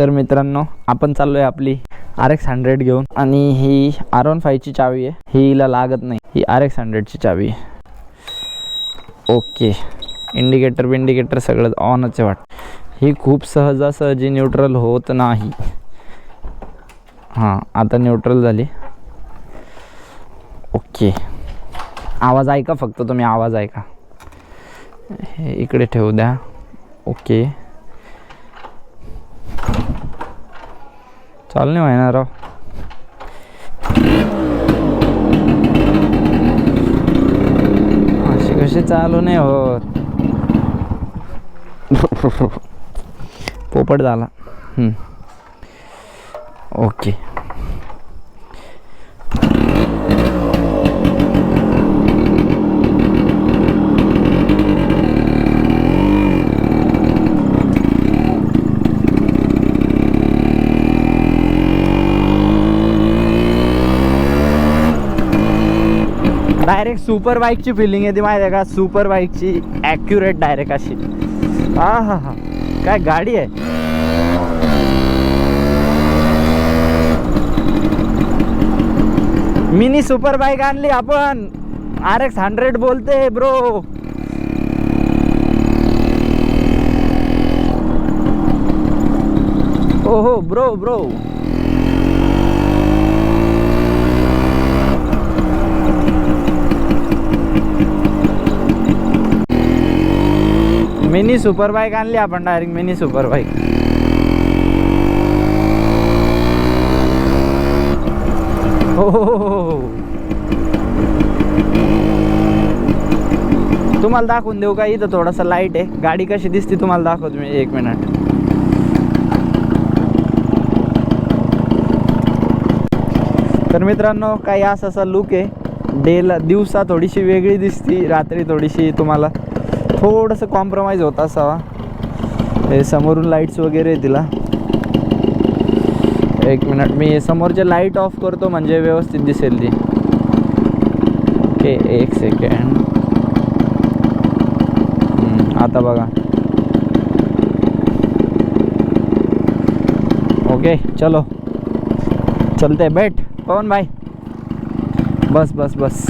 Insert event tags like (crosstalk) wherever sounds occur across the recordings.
तर मित्रांनो आपण चाललो आहे आपली आर एक्स हंड्रेड घेऊन. आणि ही आर वन फायची चावी आहे. ही हिला लागत नाही. ही आर एक्स हंड्रेडची चावी आहे. ओके इंडिकेटर बिंडिकेटर सगळं ऑनच आहे वाट ही खूप सहजासहजी न्यूट्रल होत नाही. हां आता न्यूट्रल झाली. ओके आवाज ऐका फक्त तुम्ही आवाज ऐका. हे इकडे ठेवू द्या. ओके चाल नाही व्हायना राव. अशी कशी चालू नाही होत. (laughs) पोपट झाला. ओके. डायरेक्ट सुपर बाईकची फिलिंग येते माहिती आहे का सुपर बाईकची ॲक्युरेट डायरेक्ट अशी. हा हा हा. काय गाडी आहे? मिनी सुपर बाईक आणली आपण. आर एक्स हंड्रेड बोलते ब्रो ओहो bro bro mini super bike आणली आपण डायरेक्ट मिनी सुपर बाईक. हो हो, हो, हो, हो. तुम्हाला दाखवून देऊ का? इथं थोडासा लाइट आहे. गाडी कशी दिसते तुम्हाला दाखवतो मी एक मिनिट तर मित्रांनो काही असा असा लुक आहे. डेला दिवसा थोडीशी वेगळी दिसती रात्री थोडीशी तुम्हाला थोडंसं कॉम्प्रोमाइज होत असावा. हे समोरून लाईट्स वगैरे तिला. एक मिनिट मी समोरचे लाइट ऑफ करतो म्हणजे व्यवस्थित दिसेल ती. ओके एक सेकंड आता बघा. ओके चलो. चलते बैठ पवन भाई. बस बस बस.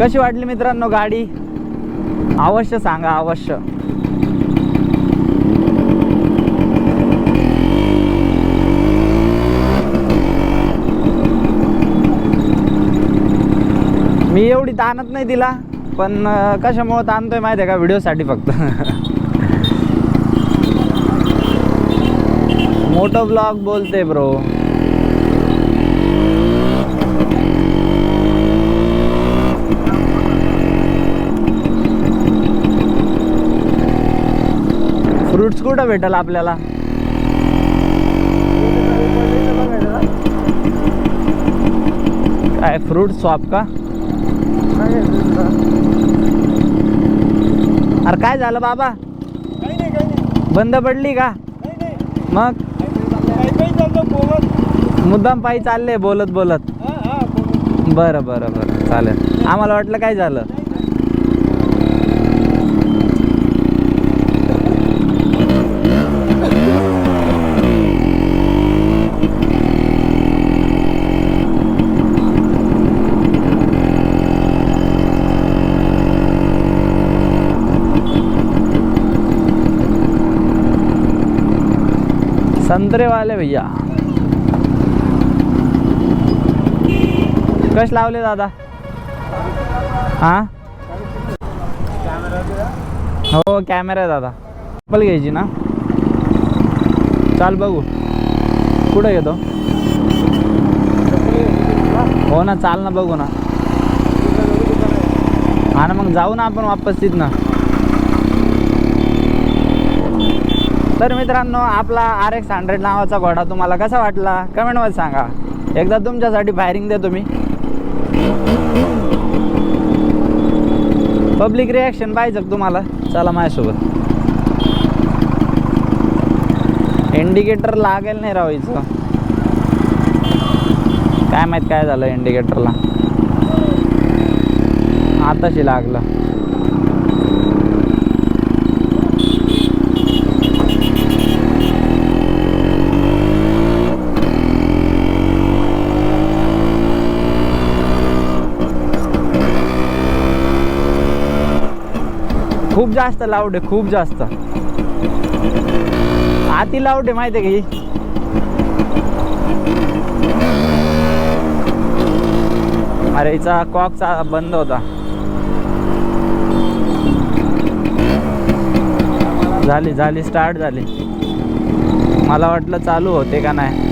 कशी वाटली मित्रांनो गाडी? अवश्य सांगा अवश्य. मी एवढी ताणत नाही तिला पण कशामुळं ताणतोय माहिती आहे का? व्हिडिओसाठी फक्त. (laughs) मोठं ब्लॉग बोलते ब्रो. कुठं भेटेल आपल्याला? काय फ्रूट शॉप का? अरे काय झालं बाबा? बंद पडली का? मग? मुद्दाम पायी चालले बोलत बोलत. बरं बरं बरं चालेल. आम्हाला वाटलं काय झालं? संतरे वाले भैया। कश लावले दादा? हा? हो कॅमेरा आहे दादा. चप्पल घ्यायची ना? चाल बघू. कुठं घेतो हो ना चाल ना बघू ना. हा ना मग जाऊ ना आपण वापस तिथनं. तर मित्रांनो आपला आर एक्स हंड्रेड नावाचा घोडा तुम्हाला कसा वाटला? कमेंटमध्ये सांगा. एकदा तुमच्यासाठी फायरिंग दे तुम्ही पब्लिक रिॲक्शन पाहिजे तुम्हाला. चला माझ्यासोबत. इंडिकेटर लागेल नाही राहायचं काय माहीत काय झालं इंडिकेटरला आताशी लागलं. खूप जास्त लाऊड आहे खूप जास्त. आती लाऊड आहे माहिती आहे का ही? अरे हिचा कॉकचा बंद होता. झाली झाली स्टार्ट झाली. मला वाटलं चालू होते का नाही.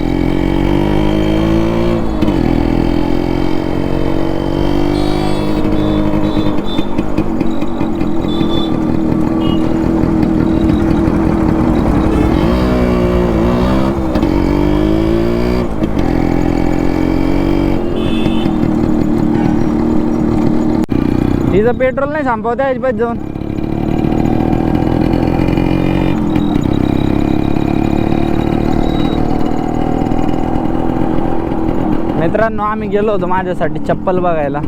तिचं पेट्रोल नाही संपवता अजिबात जाऊन. मित्रांनो आम्ही गेलो होतो माझ्यासाठी चप्पल बघायला.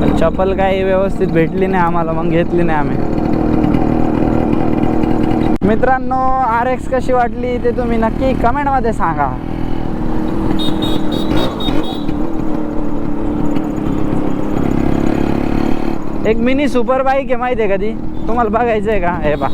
पण चप्पल काही व्यवस्थित भेटली नाही आम्हाला मग घेतली नाही आम्ही. मित्रांनो आर एक्स कशी वाटली ते तुम्ही नक्की कमेंटमध्ये सांगा. एक मिनी सुपर बाईक आहे माहिती आहे का ती? तुम्हाला बघायचं आहे का? हे बा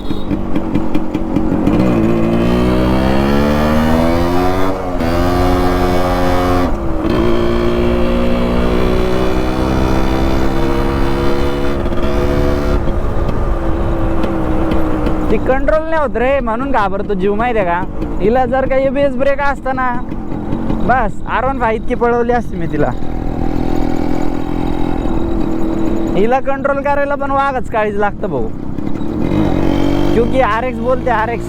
ती कंट्रोल नाही होत रे म्हणून घाबरतो जीव माहिती आहे का? हिला जर काही बेस ब्रेक असताना बस आर वन फाय इतकी पळवली असती मी तिला. हिला कंट्रोल करायला पण वाघच काळीच लागतं भाऊ. क्योंकि आर एक्स बोलते आर एक्स